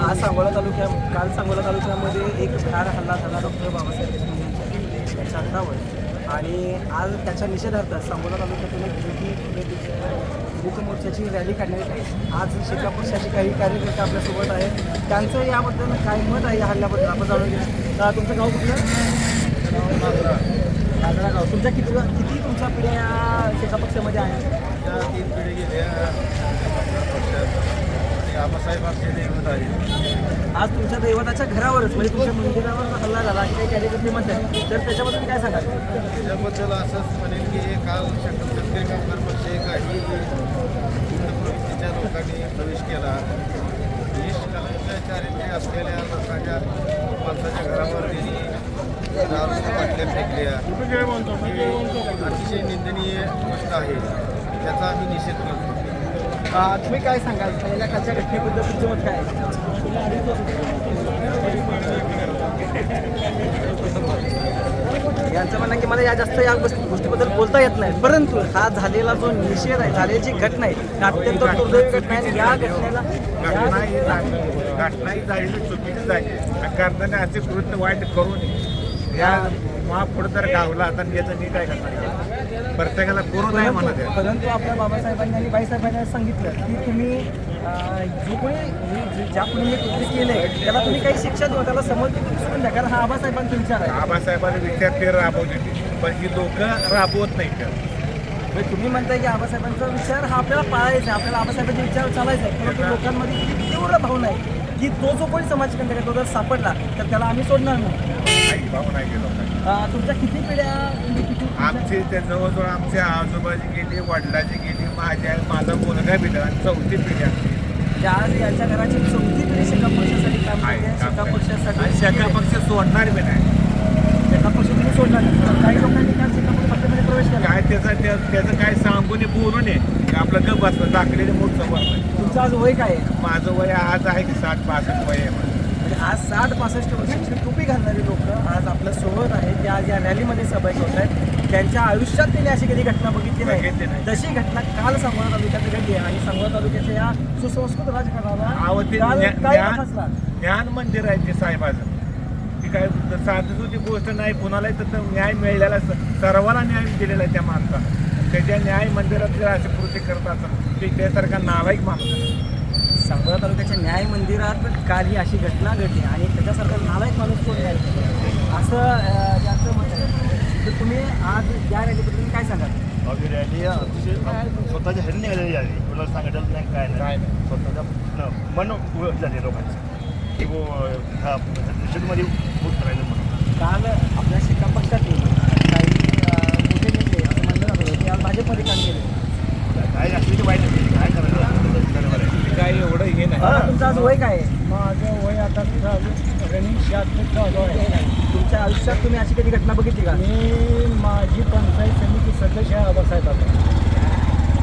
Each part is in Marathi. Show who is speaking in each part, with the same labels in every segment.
Speaker 1: आज सांगोला तालुक्या काल सांगोला तालुक्यामध्ये एक ठार हल्ला झाला डॉक्टर बाबासाहेब देशमुख यांच्या आणि आज त्याच्या निषेधार्थ सांगोला तालुक्यातून एक मोठी भूकमोर्चाची रॅली काढण्यात आहे आज शेका पक्षाचे काही कार्यकर्ते आपल्यासोबत आहेत. त्यांचं याबद्दल काय मत आहे या हल्ल्याबद्दल? आपण जाणून घेऊ. तुमचं गाव कुठलं? गाव. तुमच्या किती किती तुमच्या पिढ्या या शेका पक्षामध्ये आहेत?
Speaker 2: तीन पिढी गेल्या. आणि आबासाहेब आहे
Speaker 1: आज तुमच्या दैवताच्या घरावरच म्हणजे तुमच्या मंदिरावर हल्ला झाला की काही कार्यकर्ते म्हणतात तर त्याच्याबद्दल काय सांगाल?
Speaker 2: त्याबद्दल असंच म्हणेल की हे काल शक- शेतकरी कामगार पक्ष काही प्रवृत्तीच्या लोकांनी प्रवेश केला. देश चारित्र्य असलेल्या लोकांच्या माणसाच्या घरावर त्यांनी बाटल्या फेकल्या. अतिशय निंदनीय गोष्ट आहे. त्याचा आम्ही निषेध करतो.
Speaker 1: तुम्ही काय सांगाल? पहिल्या कालच्या घटनेबद्दल तुमचं मत काय आहे? यांचं म्हणणं की मला या जास्त या गोष्टी गोष्टीबद्दल बोलता येत नाही. परंतु हा झालेला जो निषेध आहे झालेली जी घटना आहे ही अत्यंत दुर्दैवी घटना आहे. या घटनेला
Speaker 3: घटना ही
Speaker 1: या-
Speaker 3: झाली. घटना ही झालेली चुकीची झाली. कर्णाने असे कृत्य वाईट करून या महापुढे तर गावला आता याचं मी काय करणार प्रत्येकाला करू नाही म्हणत आहे.
Speaker 1: परंतु आपल्या बाबासाहेबांनी आणि बाईसाहेबांनी सांगितलं की तुम्ही जो कोणी ज्या कोणी हे कृत्य केलंय त्याला तुम्ही काही शिक्षा देऊ त्याला समजून सोडून द्या. कारण हा आबासाहेबांचा विचार आहे.
Speaker 3: आबासाहेबांनी विचार ते राबवले पण ही लोक राबवत नाही
Speaker 1: म्हणजे तुम्ही म्हणताय की आबासाहेबांचा विचार हा आपल्याला पाळायचा आपल्याला आबासाहेबांचे विचार चालायचा आहे परंतु लोकांमध्ये किती तीव्र भावना आहे की तो जो कोणी समाजकंटक जर सापडला तर त्याला आम्ही सोडणार नाही. तुमच्या किती पिढ्या म्हणजे किती
Speaker 3: आमचे ते जवळजवळ आमच्या आजोबाची गेली वडिलाची गेली माझ्या माझा मुलगा बिला आणि चौथी पिढी आमची.
Speaker 1: ज्या आज यांच्या घराची चौथी पिढी शेका पक्षासाठी काम करते शेका. पक्षासाठी
Speaker 3: शाखा पक्ष सोडणार बी नाही.
Speaker 1: शेका पक्ष तुम्ही नाही. तर काही लोकांनी काल शेका केला
Speaker 3: काय त्याचा त्या- त्याचं काय सांगून बोलू नये की आपलं गप बसलं. दाखलेले समोर नाही
Speaker 1: तुमचं आज वय काय आहे?
Speaker 3: माझं वय आज आहे की साठ पासष्ट वय आहे माझं.
Speaker 1: म्हणजे आज साठ पासष्ट वर्षाची टोपी घालणारी लोक आज आपल्यासोबत आहेत ते आज या रॅलीमध्ये सहभागी होत आहेत. त्यांच्या आयुष्यात त्यांनी अशी कधी घटना बघितली
Speaker 3: बघितली
Speaker 1: नाही.
Speaker 3: नाही.
Speaker 1: जशी घटना काल सांगोला तालुक्यात घडली आहे. आणि सांगोला तालुक्याच्या या सुसंस्कृत राजकारणाला
Speaker 3: अहो, ते
Speaker 1: काल
Speaker 3: ज्ञा-
Speaker 1: काय
Speaker 3: ज्ञान
Speaker 1: फसला.
Speaker 3: ज्ञान मंदिर आहे ते साहेबाचं काय साधूची गोष्ट नाही कुणालाही तर तो न्याय मिळलेला सर्वांना न्याय दिलेला आहे त्या माणसाला. त्याच्या न्याय मंदिरात जर असे कृती करत असेल ते त्यासारखा नालायक माणूस आहे.
Speaker 1: सांगोला तालुक्याच्या न्याय मंदिरात काल ही अशी घटना घडली आणि त्याच्यासारखा नालायक माणूस कोण नाही असं मत आहे. तर तुम्ही आज या रॅलीबद्दल तुम्ही काय सांगाल?
Speaker 4: रॅली अतिशय स्वतःच्या ह्याने निघालेली आहे. कोणाला सांगितलं नाही काय नाही. स्वतःच्या मन झाले लोकांचं. की वो राहिलं म्हणून.
Speaker 1: काल आपल्या शिक्का पक्षातील काही मोठे नेते असं म्हणलं जात होतं की आज भाजपमध्ये काम केले
Speaker 4: काय असली की वाईट नाही काय करायचं?
Speaker 3: काय एवढं हे नाही.
Speaker 1: तुमचं आज वय काय आहे?
Speaker 5: माझं वय आता रनिंग चालू आहे.
Speaker 1: तुमच्या आयुष्यात तुम्ही अशी कधी घटना बघितली का?
Speaker 5: मी माझी पंचायत समिती सदस्य आहे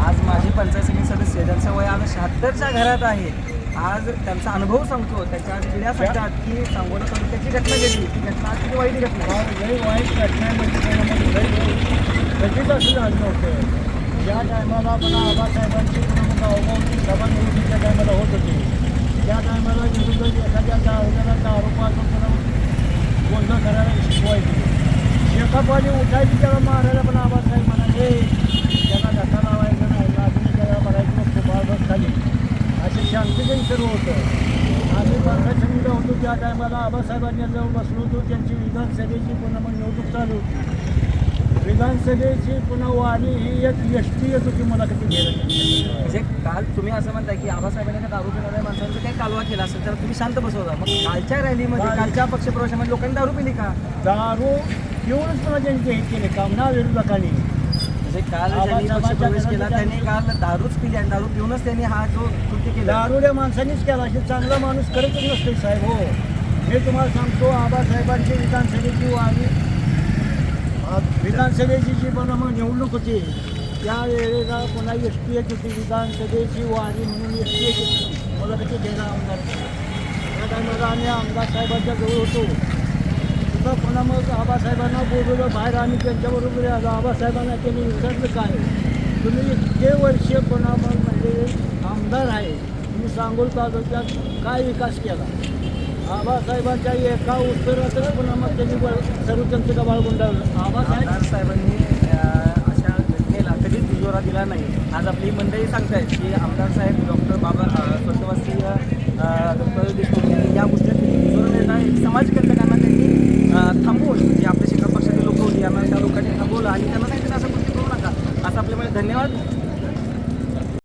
Speaker 1: आज माझी पंचायत समिती सदस्य ज्यांचं वय आज शहात्तरच्या घरात आहे. आज त्यांचा अनुभव सांगतो त्याच्या पिढ्या सांगतात की सांगोला तालुक्याची घटना घडली. ती घटना किती वाईट घटना
Speaker 5: लई वाईट घटना म्हणजे असं झालं होतं ज्या टायमाला मला आबासाहेबांची पुन्हा गावगावची सभा निवडणुकीच्या टायमाला होत होती त्या टायमाला विरुद्ध एखाद्या दारुल्याला दारू पाजून बोलणं करायला शिकवायची. शेकापाली उठायची त्याला मारायला पण आबासाहेब म्हणाले त्याला धक्का लावायचा नाही लागली त्याला बघायचं नसतं बाळबस खाली असे सर्व होतं. आम्ही समितीला होतो त्या टायमाला. आबासाहेबांनी जाऊन बसलो होतो. त्यांची विधानसभेची पुन्हा मग निवडणूक चालू होती. विधानसभेची पुन्हा वारी ही एक एस टी येत होती मला कधी घ्यायला.
Speaker 1: म्हणजे काल तुम्ही असं म्हणताय की आबासाहेबांनी दारू पिणाऱ्या माणसांचा काही कालवा केला असेल तर तुम्ही शांत बसवता मग कालच्या रॅलीमध्ये
Speaker 5: काल-
Speaker 1: कालच्या पक्षप्रवेशामध्ये लोकांनी दारू पिली का?
Speaker 5: दारू पिऊनच पुन्हा त्यांचे हे केले. कामना विरोधकांनी.
Speaker 1: म्हणजे काल ज्यांनी पक्षप्रवेश केला त्यांनी काल दारूच पिली आणि दारू पिऊनच त्यांनी हा जो कृती केला.
Speaker 5: दारुड्या माणसांनीच केला असे चांगला माणूस करतच नसते साहेब. हो. मी तुम्हाला सांगतो आबासाहेबांची विधानसभेची वारी आ- विधानसभेची जी पण निवडणूक होती त्या वेळेला पुन्हा एस येत होती विधानसभेची वारी म्हणून एस येत होती. मला घ्यायला आमदार त्या टायमाला आम्ही आमदार साहेबांच्या जवळ होतो. तिथं पुन्हा मग आबासाहेबांना बोलवलं बाहेर आम्ही त्यांच्याबरोबर आलो आबासाहेबांना त्यांनी विचारलं काय? तुम्ही इतके वर्ष पुन्हा मग म्हणजे आमदार आहे. तुम्ही सांगोल तालुक्यात काय विकास केला? आबासाहेबांच्या एका उत्तरातच पुन्हा मग त्यांनी बळ- सर्व जनतेला आबासाहेब?
Speaker 1: आमदार साहेबांनी अशा घटनेला कधीच दुजोरा दिला नाही. आज आपली मंडळी सांगतायत की आमदार साहेब डॉक्टर बाबा अं, स्वर्गवासी डॉक्टर देशमुख